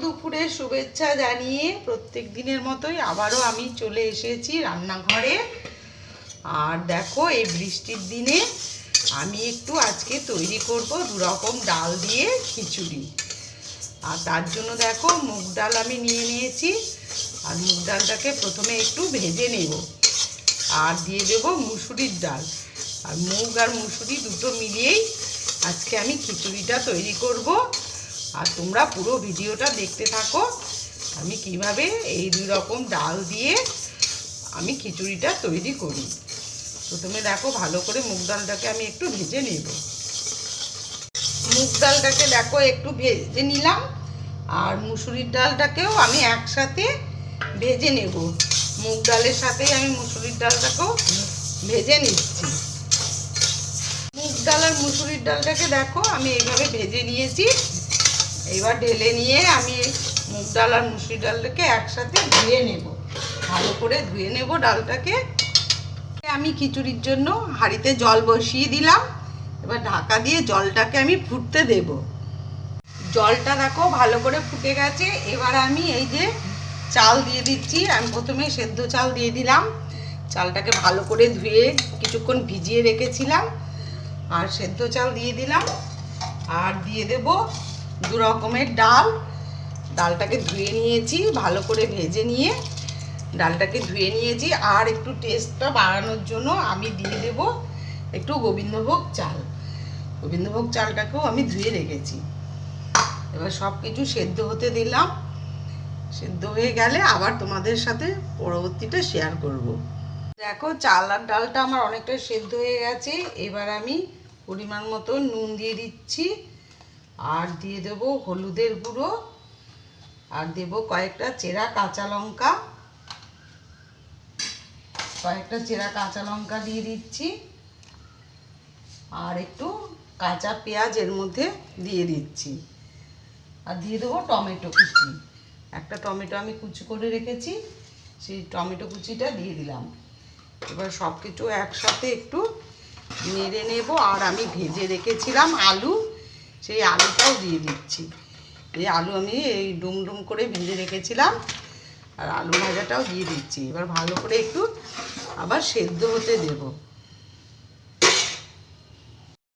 দুপুরে শুভেচ্ছা জানিয়ে প্রত্যেক দিনের মতোই আবারও আমি চলে এসেছি রান্নাঘরে। আর দেখো, এই বৃষ্টির দিনে আমি একটু আজকে তৈরি করব দু রকম ডাল দিয়ে খিচুড়ি। আর তার জন্য দেখো, মুগ ডাল আমি নিয়ে নিয়েছি। আর মুগ ডালটাকে প্রথমে একটু ভেজে নেব। আর দিয়ে দেব মুসুরির ডাল। আর মুগ আর মুসুরি দুটো মিলিয়েই আজকে আমি খিচুড়িটা তৈরি করব। আর তোমরা পুরো ভিডিওটা দেখতে থাকো। আমি কীভাবে এই দুই রকম ডাল দিয়ে আমি খিচুড়িটা তৈরি করি। প্রথমে দেখো, ভালো করে মুগ ডালটাকে আমি একটু ভেজে নেব। মুগ ডালটাকে দেখো, একটু ভেজে নিলাম। আর মুসুরির ডালটাকেও আমি একসাথে ভেজে নেব। মুগ ডালের সাথেই আমি মুসুরির ডালটাকেও ভেজে নিচ্ছি। মুগ ডাল আর মুসুরির ডালটাকে দেখো, আমি এইভাবে ভেজে নিয়েছি। এবার ঢেলে নিয়ে আমি মুগ ডাল আর মুসুরির ডালটাকে একসাথে ধুয়ে নেব। ভালো করে ধুয়ে নেব ডালটাকে। আমি খিচুড়ির জন্য হাঁড়িতে জল বসিয়ে দিলাম। এবার ঢাকা দিয়ে জলটাকে আমি ফুটতে দেব। জলটা দেখো ভালো করে ফুটে গেছে। এবার আমি এই যে চাল দিয়ে দিচ্ছি। আমি প্রথমে সেদ্ধ চাল দিয়ে দিলাম। চালটাকে ভালো করে ধুয়ে কিছুক্ষণ ভিজিয়ে রেখেছিলাম। আর সেদ্ধ চাল দিয়ে দিলাম। আর দিয়ে দেব দু রকমের ডাল। ডালটাকে ধুয়ে নিয়েছি, ভালো করে ভেজে নিয়ে ডালটাকে ধুয়ে নিয়েছি। আর একটু টেস্টটা বাড়ানোর জন্য আমি দিয়ে দেব একটু গোবিন্দভোগ চাল। গোবিন্দভোগ চালটাকেও আমি ধুয়ে রেখেছি। এবার সব কিছু সেদ্ধ হতে দিলাম। সেদ্ধ হয়ে গেলে আবার তোমাদের সাথে পরবর্তীটা শেয়ার করব। দেখো, চাল আর ডালটা আমার অনেকটা সেদ্ধ হয়ে গেছে। এবার আমি পরিমাণ মতো নুন দিয়ে দিচ্ছি। আর দিয়ে দেব হলুদের গুঁড়ো। আর দেব কয়েকটা চেরা কাঁচা লঙ্কা। কয়েকটা চেরা কাঁচা লঙ্কা দিয়ে দিচ্ছি। আর একটু কাঁচা পেঁয়াজ এর মধ্যে দিয়ে দিচ্ছি। আর দিয়ে দেবো টমেটো কুচি। একটা টমেটো আমি কুচি করে রেখেছি, সেই টমেটো কুচিটা দিয়ে দিলাম। এবার সব কিছু একসাথে একটু নেড়ে নেব। আর আমি ভেজে রেখেছিলাম আলু। সেই আলুটাও দিয়ে দিচ্ছি। এই আলু আমি এই ডুম ডুম করে ভেজে রেখেছিলাম, আর আলু ভাজাটাও দিয়ে দিচ্ছি। এবার ভালো করে একটু আবার সেদ্ধ হতে দেব।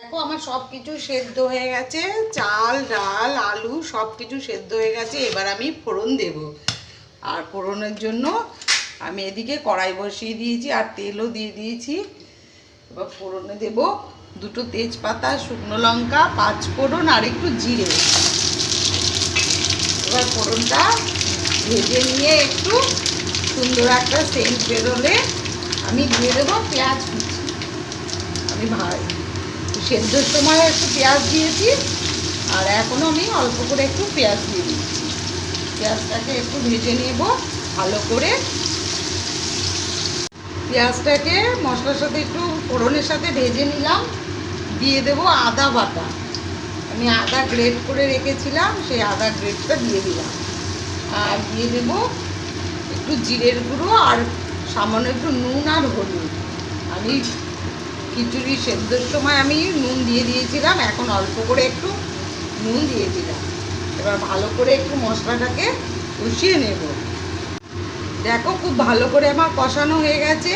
দেখো, আমার সব কিছু সেদ্ধ হয়ে গেছে। চাল, ডাল, আলু সব কিছু সেদ্ধ হয়ে গেছে। এবার আমি ফোড়ন দেব। আর ফোড়নের জন্য আমি এদিকে কড়াই বসিয়ে দিয়েছি আর তেলও দিয়ে দিয়েছি। এবার ফোড়নে দেব দুটো তেজপাতা, শুকনো লঙ্কা, পাঁচ ফোড়ন আর একটু জিরে। এবার ফোড়নটা ভেজে নিয়ে একটু সুন্দর একটা সেন্ট বেরোলে আমি দিয়ে দেবো পেঁয়াজ কুচি। আমি ভাই, সেদ্ধর সময় একটু পেঁয়াজ দিয়েছি আর এখনও আমি অল্প করে একটু পেঁয়াজ দিয়ে দিচ্ছি। পেঁয়াজটাকে একটু ভেজে নেব ভালো করে। পেঁয়াজটাকে মশলার সাথে একটু ফোড়নের সাথে ভেজে নিলাম। দিয়ে দেব আদা বাটা। আমি আদা গ্রেট করে রেখেছিলাম, সেই আদা গ্রেটটা দিয়ে দিলাম। আর দিয়ে দেব একটু জিরের গুঁড়ো আর সামান্য একটু নুন আর হলুদ। আমি খিচুড়ি সেদ্ধর সময় আমি নুন দিয়ে দিয়েছিলাম, এখন অল্প করে একটু নুন দিয়ে দিলাম। এবার ভালো করে একটু মশলাটাকে কষিয়ে নেব। দেখো খুব ভালো করে আমার কষানো হয়ে গেছে।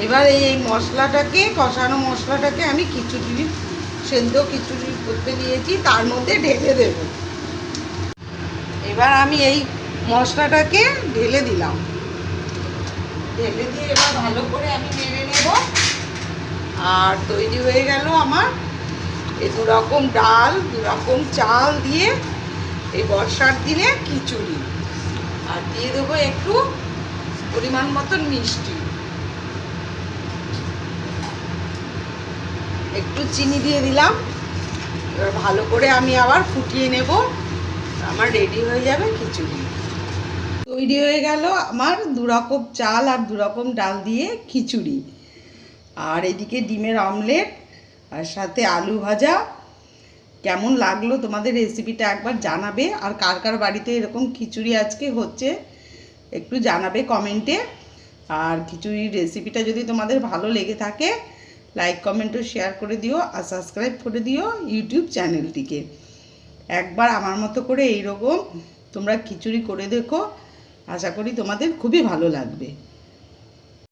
এবার এই মশলাটাকে, কষানো মশলাটাকে আমি খিচুড়ি, সেদ্ধ খিচুড়ি করতে নিয়েছি তার মধ্যে ঢেলে দেব। এবার আমি এই মশলাটাকে ঢেলে দিলাম। ঢেলে দিয়ে এবার ভালো করে আমি নেড়ে নেব। আর তৈরি হয়ে গেল আমার এই দু রকম ডাল দু রকম চাল দিয়ে এই বর্ষার দিনে খিচুড়ি। আর দিয়ে দেবো একটু পরিমাণ মতন মিষ্টি। একটু চিনি দিয়ে দিলাম। ভালো করে আমি আবার ফুটিয়ে নেব। আমার রেডি হয়ে যাবে খিচুড়ি। তৈরি হয়ে গেল আমার দু রকম চাল আর দু রকম ডাল দিয়ে খিচুড়ি। আর এদিকে ডিমের অমলেট আর সাথে আলু ভাজা। কেমন লাগল তোমাদের রেসিপিটা একবার জানাবে। আর কার কার বাড়িতে এরকম খিচুড়ি আজকে হচ্ছে একটু জানাবে কমেন্টে আর খিচুড়ির রেসিপিটা যদি তোমাদের ভালো লেগে থাকে লাইক কমেন্ট শেয়ার করে দিও আর সাবস্ক্রাইব করে দিও ইউটিউব চ্যানেলটিকে একবার আমার মতো করে এইরকম তোমরা খিচুড়ি করে দেখো। আশা করি তোমাদের খুবই ভালো লাগবে।